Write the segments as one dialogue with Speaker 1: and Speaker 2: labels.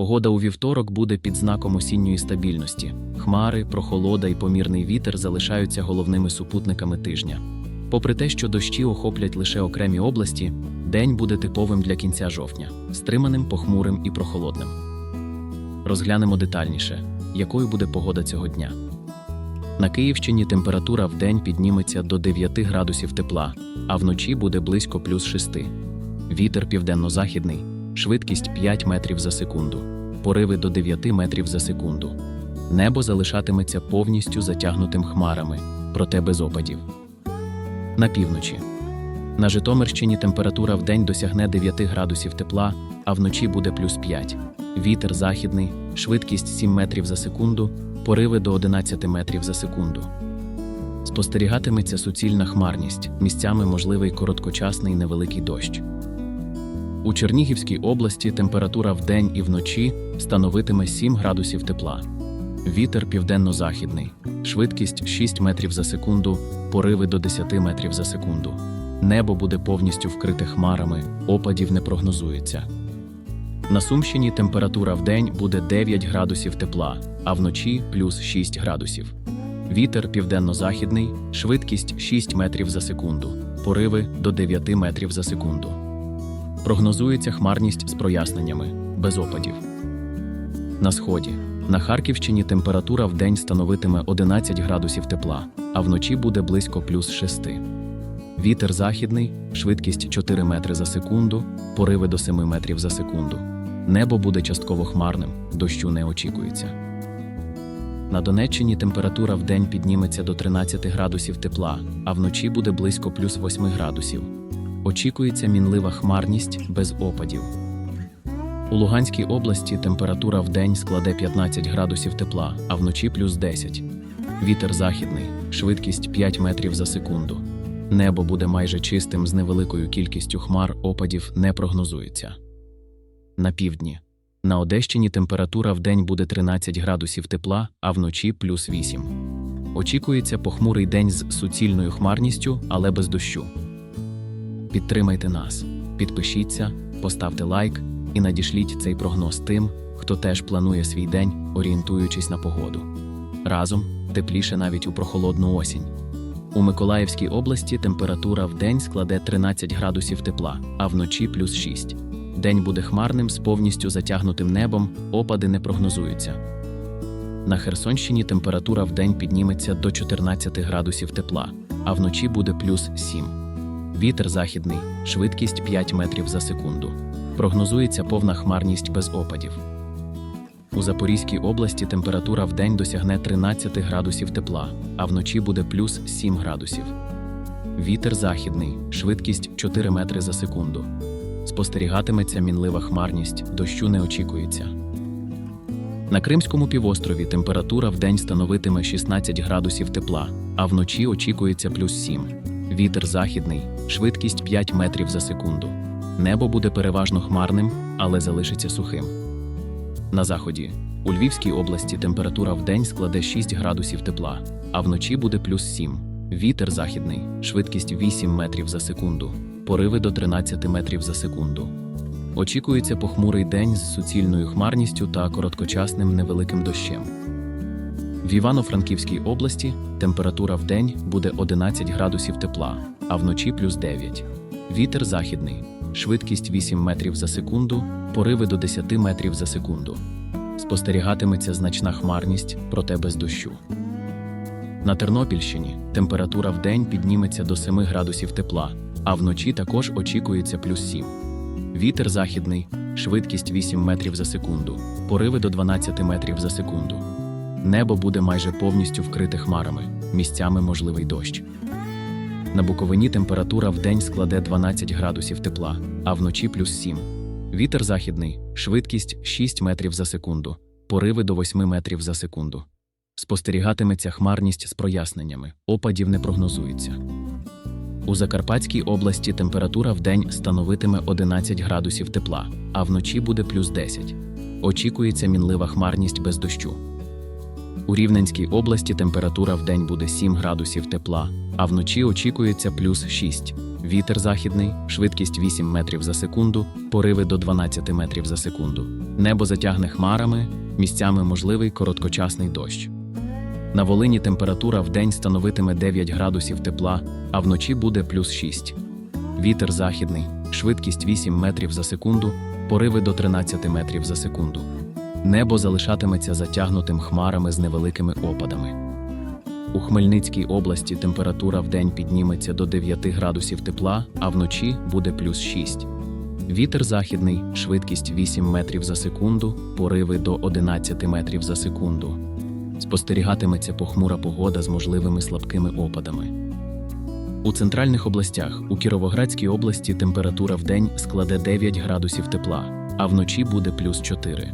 Speaker 1: Погода у вівторок буде під знаком осінньої стабільності. Хмари, прохолода і помірний вітер залишаються головними супутниками тижня. Попри те, що дощі охоплять лише окремі області, день буде типовим для кінця жовтня, стриманим, похмурим і прохолодним. Розглянемо детальніше, якою буде погода цього дня. На Київщині температура в день підніметься до 9 градусів тепла, а вночі буде близько плюс 6. Вітер південно-західний, швидкість 5 метрів за секунду, пориви до 9 метрів за секунду. Небо залишатиметься повністю затягнутим хмарами, проте без опадів. На півночі. На Житомирщині температура в день досягне 9 градусів тепла, а вночі буде плюс 5. Вітер західний, швидкість 7 метрів за секунду, пориви до 11 метрів за секунду. Спостерігатиметься суцільна хмарність, місцями можливий короткочасний невеликий дощ. У Чернігівській області температура вдень і вночі становитиме 7 градусів тепла. Вітер південно-західний, швидкість 6 метрів за секунду, пориви до 10 метрів за секунду. Небо буде повністю вкрите хмарами, опадів не прогнозується. На Сумщині температура вдень буде 9 градусів тепла, а вночі плюс 6 градусів. Вітер південно-західний, швидкість 6 метрів за секунду, пориви до 9 метрів за секунду. Прогнозується хмарність з проясненнями, без опадів. На сході. На Харківщині температура в день становитиме 11 градусів тепла, а вночі буде близько плюс 6. Вітер західний, швидкість 4 метри за секунду, пориви до 7 метрів за секунду. Небо буде частково хмарним, дощу не очікується. На Донеччині температура в день підніметься до 13 градусів тепла, а вночі буде близько плюс 8 градусів. Очікується мінлива хмарність без опадів. У Луганській області температура в день складе 15 градусів тепла, а вночі плюс 10. Вітер західний, швидкість 5 метрів за секунду. Небо буде майже чистим з невеликою кількістю хмар, опадів не прогнозується. На півдні. На Одещині температура в день буде 13 градусів тепла, а вночі плюс 8. Очікується похмурий день з суцільною хмарністю, але без дощу. Підтримайте нас, підпишіться, поставте лайк і надішліть цей прогноз тим, хто теж планує свій день, орієнтуючись на погоду. Разом тепліше навіть у прохолодну осінь. У Миколаївській області температура в день складе 13 градусів тепла, а вночі плюс 6. День буде хмарним з повністю затягнутим небом, опади не прогнозуються. На Херсонщині температура в день підніметься до 14 градусів тепла, а вночі буде плюс 7. Вітер західний, швидкість 5 метрів за секунду. Прогнозується повна хмарність без опадів. У Запорізькій області температура в день досягне 13 градусів тепла, а вночі буде плюс 7 градусів. Вітер західний, швидкість 4 метри за секунду. Спостерігатиметься мінлива хмарність, дощу не очікується. На Кримському півострові температура в день становитиме 16 градусів тепла, а вночі очікується плюс 7. Вітер західний, швидкість 5 метрів за секунду. Небо буде переважно хмарним, але залишиться сухим. На заході. У Львівській області температура в день складе 6 градусів тепла, а вночі буде плюс 7. Вітер західний, швидкість 8 метрів за секунду, пориви до 13 метрів за секунду. Очікується похмурий день з суцільною хмарністю та короткочасним невеликим дощем. В Івано-Франківській області температура в день буде 11 градусів тепла, а вночі плюс 9. Вітер західний, швидкість 8 метрів за секунду, пориви до 10 метрів за секунду. Спостерігатиметься значна хмарність, проте без дощу. На Тернопільщині температура в день підніметься до 7 градусів тепла, а вночі також очікується плюс 7. Вітер західний, швидкість 8 метрів за секунду, пориви до 12 метрів за секунду. Небо буде майже повністю вкрите хмарами, місцями можливий дощ. На Буковині температура в день складе 12 градусів тепла, а вночі плюс 7. Вітер західний, швидкість 6 метрів за секунду, пориви до 8 метрів за секунду. Спостерігатиметься хмарність з проясненнями, опадів не прогнозується. У Закарпатській області температура в день становитиме 11 градусів тепла, а вночі буде плюс 10. Очікується мінлива хмарність без дощу. У Рівненській області температура в день буде 7 градусів тепла, а вночі очікується плюс 6. Вітер західний, швидкість 8 метрів за секунду, пориви до 12 метрів за секунду. Небо затягне хмарами, місцями можливий короткочасний дощ. На Волині температура вдень становитиме 9 градусів тепла, а вночі буде плюс 6. Вітер західний, швидкість 8 метрів за секунду, пориви до 13 метрів за секунду. Небо залишатиметься затягнутим хмарами з невеликими опадами. У Хмельницькій області температура вдень підніметься до 9 градусів тепла, а вночі буде плюс 6. Вітер західний, швидкість 8 метрів за секунду, пориви до 11 метрів за секунду. Спостерігатиметься похмура погода з можливими слабкими опадами. У центральних областях у Кіровоградській області температура вдень складе 9 градусів тепла, а вночі буде плюс 4.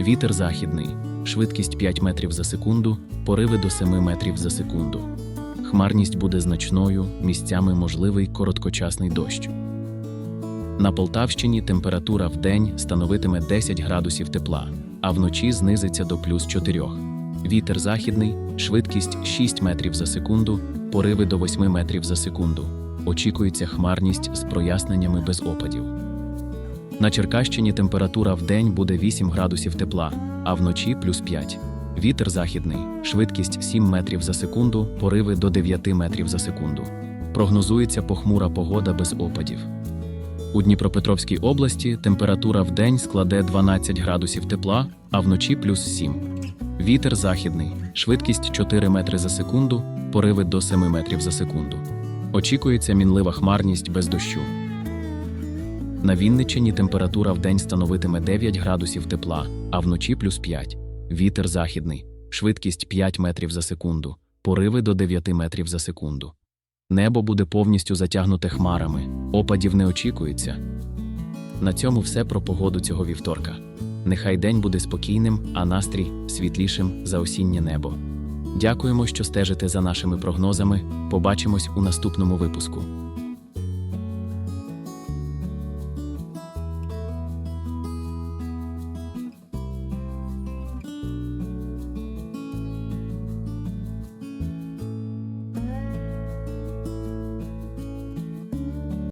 Speaker 1: Вітер західний, швидкість 5 метрів за секунду, пориви до 7 метрів за секунду. Хмарність буде значною, місцями можливий короткочасний дощ. На Полтавщині температура вдень становитиме 10 градусів тепла, а вночі знизиться до плюс 4. Вітер західний, швидкість 6 метрів за секунду, пориви до 8 метрів за секунду. Очікується хмарність з проясненнями без опадів. На Черкащині температура вдень буде 8 градусів тепла, а вночі плюс 5. Вітер західний, швидкість 7 метрів за секунду, пориви до 9 метрів за секунду. Прогнозується похмура погода без опадів. У Дніпропетровській області температура вдень складе 12 градусів тепла, а вночі плюс 7. Вітер західний, швидкість 4 метри за секунду, пориви до 7 метрів за секунду. Очікується мінлива хмарність без дощу. На Вінниччині температура вдень становитиме 9 градусів тепла, а вночі плюс 5. Вітер західний, швидкість 5 метрів за секунду, пориви до 9 метрів за секунду. Небо буде повністю затягнуте хмарами, опадів не очікується. На цьому все про погоду цього вівторка. Нехай день буде спокійним, а настрій світлішим за осіннє небо. Дякуємо, що стежите за нашими прогнозами. Побачимось у наступному випуску.